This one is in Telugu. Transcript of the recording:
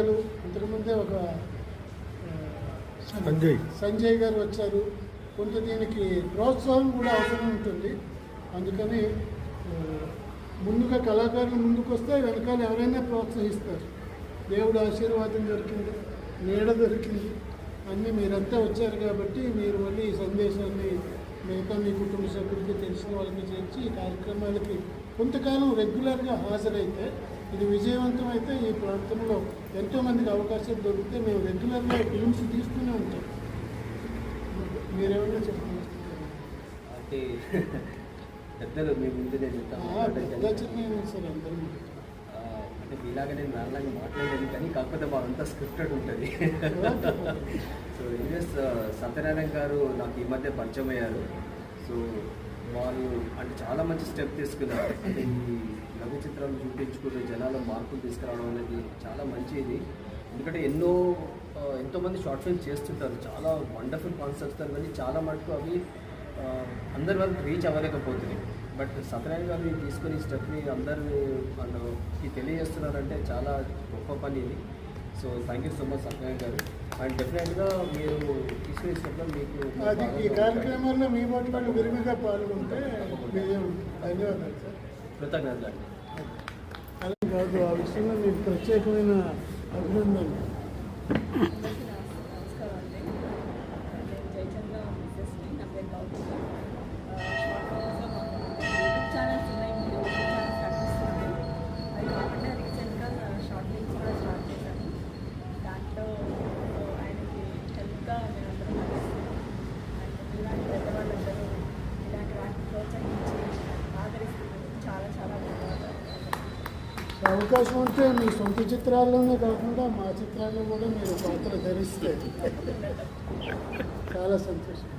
అంతకుముందే ఒక సంజయ్. సంజయ్ గారు వచ్చారు. కొంత దీనికి ప్రోత్సాహం కూడా అవసరం ఉంటుంది. అందుకని ముందుగా కళాకారులు ముందుకు వస్తే వెనకాల ఎవరైనా ప్రోత్సహిస్తారు. దేవుడు ఆశీర్వాదం దొరికింది నీడ దొరికింది. అన్నీ మీరంతా వచ్చారు కాబట్టి మీరు మళ్ళీ ఈ సందేశాన్ని మిగతా మీ కుటుంబ సభ్యులకి తెలిసిన వాళ్ళకి చేర్చి ఈ కార్యక్రమాలకి కొంతకాలం రెగ్యులర్గా హాజరైతే ఇది విజయవంతం అయితే ఈ ప్రాంతంలో ఎంతోమందికి అవకాశం దొరికితే మేము రెగ్యులర్గా ఫిల్మ్స్ తీస్తూనే ఉంటాం. మీరేమన్నా చెప్పండి అంటే పెద్దలు మీ ముందు నేను ఆ, అంటే మీలాగా నేను నాలాగా మాట్లాడలేను కానీ కాకపోతే అంతా స్క్రిప్టెడ్ ఉంటుంది. సో ఇన్వెస్ సత్యనారాయణ గారు నాకు ఈ మధ్య పరిచయం అయ్యారు. సో వాళ్ళు అంటే చాలా మంచి స్టెప్ తీసుకున్నారు. అంటే ఈ లఘు చిత్రాలు చూపించుకుంటూ జనాల మార్పులు తీసుకురావడం అనేది చాలా మంచిది. ఎందుకంటే ఎన్నో ఎంతోమంది షార్ట్ ఫిల్మ్ చేస్తుంటారు. చాలా వండర్ఫుల్ కాన్సెప్ట్స్ కానీ చాలా మటుకు అవి అందరి వరకు రీచ్ అవ్వలేకపోతున్నాయి. బట్ సత్యనారాయణ గారు తీసుకుని ఈ స్టెప్ని అందరికి తెలియజేస్తున్నారంటే చాలా గొప్ప పని ఇది. So thank you so much Satyanarayana garu. And డెఫినెట్గా మీరు తీసుకునే స్టెప్లో మీకు ఈ కార్యక్రమాల్లో మీ వాటి వాళ్ళు విరివిగా పాల్గొంటే విజయం ధన్యవాదాలు సార్. కృతజ్ఞతలు అండి. అలా కాదు ఆ విషయంలో మీకు ప్రత్యేకమైన అభినందనలు. అవకాశం ఉంటే మీ సొంత చిత్రాల్లోనే కాకుండా మా చిత్రాల్లో కూడా మీరు పాత్ర ధరిస్తే చాలా సంతోషం.